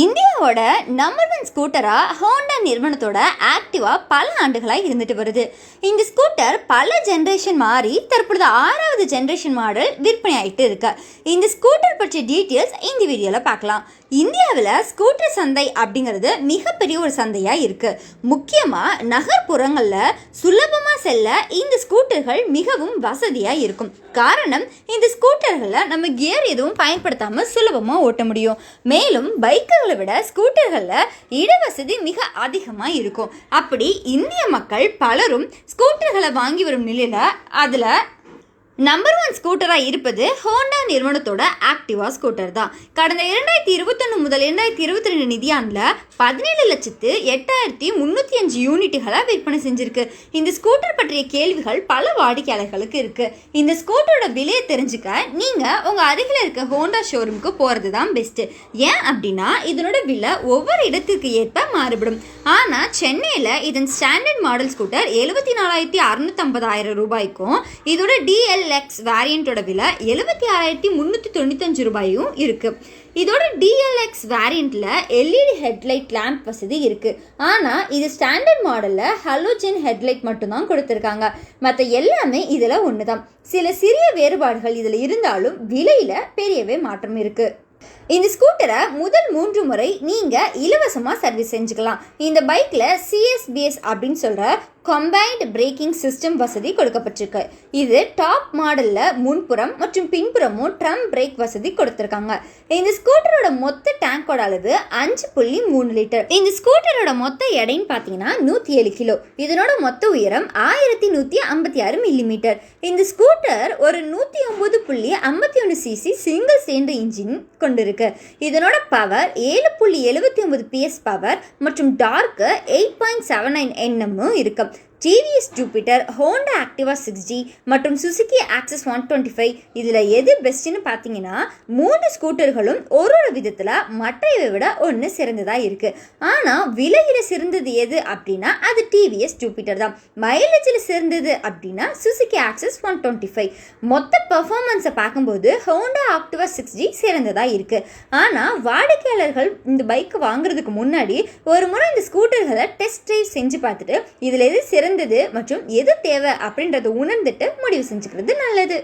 இந்தியாவோட number one ஸ்கூட்டராக Honda நிறுவனத்தோட ஆக்டிவா பல ஆண்டுகளாக இருந்துட்டு வருது. இந்த ஸ்கூட்டர் பல ஜென்ரேஷன் மாறி தற்பொழுது ஆறாவது ஜென்ரேஷன் மாடல் விற்பனை ஆகிட்டு இருக்கு. இந்த ஸ்கூட்டர் பற்றிய டீட்டெயில்ஸ் இந்த வீடியோவில் பார்க்கலாம். இந்தியாவில் ஸ்கூட்டர் சந்தை அப்படிங்கிறது மிகப்பெரிய ஒரு சந்தையாக இருக்குது முக்கியமாக நகர்ப்புறங்களில் சுலபமாக செல்ல இந்த ஸ்கூட்டர்கள் மிகவும் வசதியாக இருக்கும். காரணம் இந்த ஸ்கூட்டர்களை நம்ம கியர் எதுவும் பயன்படுத்தாமல் சுலபமாக ஓட்ட முடியும். மேலும் பைக்கு பைக்குகளை விட ஸ்கூட்டர்களில் இடவசதி மிக அதிகமாக இருக்கும். அப்படி இந்திய மக்கள் பலரும் ஸ்கூட்டர்களை வாங்கி வரும் நிலையில் அதில் நம்பர் ஒன் ஸ்கூட்டராக இருப்பது ஹோண்டா நிறுவனத்தோட ஆக்டிவா ஸ்கூட்டர் தான். கடந்த இரண்டாயிரத்தி இருபத்தொன்று முதல் இரண்டாயிரத்தி இருபத்தி ரெண்டு நிதியாண்டில் பதினேழு லட்சத்து எட்டாயிரத்தி முந்நூற்றி அஞ்சு யூனிட்டுகளாக விற்பனை செஞ்சுருக்கு. இந்த ஸ்கூட்டர் பற்றிய கேள்விகள் பல வாடிக்கையாளர்களுக்கு இருக்குது இந்த ஸ்கூட்டரோட விலையை தெரிஞ்சுக்க நீங்கள் உங்கள் அருகில் இருக்க ஹோண்டா ஷோரூமுக்கு போகிறது தான் பெஸ்ட்டு ஏன் அப்படின்னா இதனோட விலை ஒவ்வொரு இடத்திற்கு ஏற்ப மாறுபடும். ஆனால் சென்னையில் இதன் ஸ்டாண்டர்ட் மாடல் ஸ்கூட்டர் எழுபத்தி நாலாயிரத்தி அறுநூத்தம்பதாயிரம் ரூபாய்க்கும் இதோட டிஎல்எக்ஸ் வேரியண்ட்டோட விலை எழுபத்தி ஆறாயிரத்தி முந்நூற்றி தொண்ணூத்தஞ்சு ரூபாயும் இருக்குது இதோட டிஎல்எக்ஸ் வேரியண்ட்டில் எல்இடி ஹெட்லைட் லேம்ப் வசதி இருக்குது ஆனால் இது ஸ்டாண்டர்ட் மாடலில் ஹலோஜென் ஹெட்லைட் மட்டும்தான் கொடுத்துருக்காங்க. மற்ற எல்லாமே இதில் ஒன்று தான் சில சிறிய வேறுபாடுகள் இதில் இருந்தாலும் விலையில் பெரியவே மாற்றம் இருக்குது இந்த ஸ்கூட்டரை முதல் மூன்று முறை நீங்கள் இலவசமாக சர்வீஸ் செஞ்சுக்கலாம். இந்த பைக்கில் சிஎஸ்பிஎஸ் அப்படின்னு சொல்கிற கம்பைன்டு பிரேக்கிங் சிஸ்டம் வசதி கொடுக்கப்பட்டிருக்கு. இது டாப் மாடலில் முன்புறம் மற்றும் பின்புறமும் ட்ரம் பிரேக் வசதி கொடுத்துருக்காங்க. இந்த ஸ்கூட்டரோட மொத்த டேங்கோட அளவு அஞ்சு புள்ளி மூணு லிட்டர் இந்த ஸ்கூட்டரோட மொத்த எடைன்னு பார்த்தீங்கன்னா நூற்றி ஏழு கிலோ. இதனோட மொத்த உயரம் ஆயிரத்தி நூற்றி ஐம்பத்தி ஆறு மில்லிமீட்டர் இந்த ஸ்கூட்டர் ஒரு நூற்றி ஒம்பது புள்ளி ஐம்பத்தி ஒன்று சிசி சிங்கிள் சேர்ந்த இன்ஜின் கொண்டிருக்கு. இதனோட பவர் ஏழு புள்ளி எழுபத்தி ஒன்பது பிஎஸ் பவர் மற்றும் torque eight point seven nine என்எம்மும் இருக்கு. TVS Jupiter Honda Activa six G மற்றும் Suzuki Access one twenty five இதில் எது பெஸ்ட்டுன்னு பார்த்தீங்கன்னா மூணு ஸ்கூட்டர்களும் ஒரு ஒரு விதத்தில் மற்றையை விட ஒன்று சிறந்ததாக இருக்குது ஆனால் விலையில் சிறந்தது எது அப்படின்னா அது டிவிஎஸ் ஜூபிட்டர் தான். மைலேஜில் சிறந்தது அப்படின்னா Suzuki Access one twenty five மொத்த பர்ஃபார்மன்ஸை பார்க்கும்போது ஹோண்டா ஆக்டிவா சிக்ஸ் ஜி சிறந்ததாக இருக்குது ஆனால் வாடிக்கையாளர்கள் இந்த பைக்கை வாங்குறதுக்கு முன்னாடி ஒரு முறை இந்த ஸ்கூட்டர்களை டெஸ்ட் ட்ரைவ் செஞ்சு பார்த்துட்டு இதில் எது சிறந்தது மற்றும் எது தேவை அப்படின்றத உணர்ந்துட்டு முடிவு செஞ்சுக்கிறது நல்லது.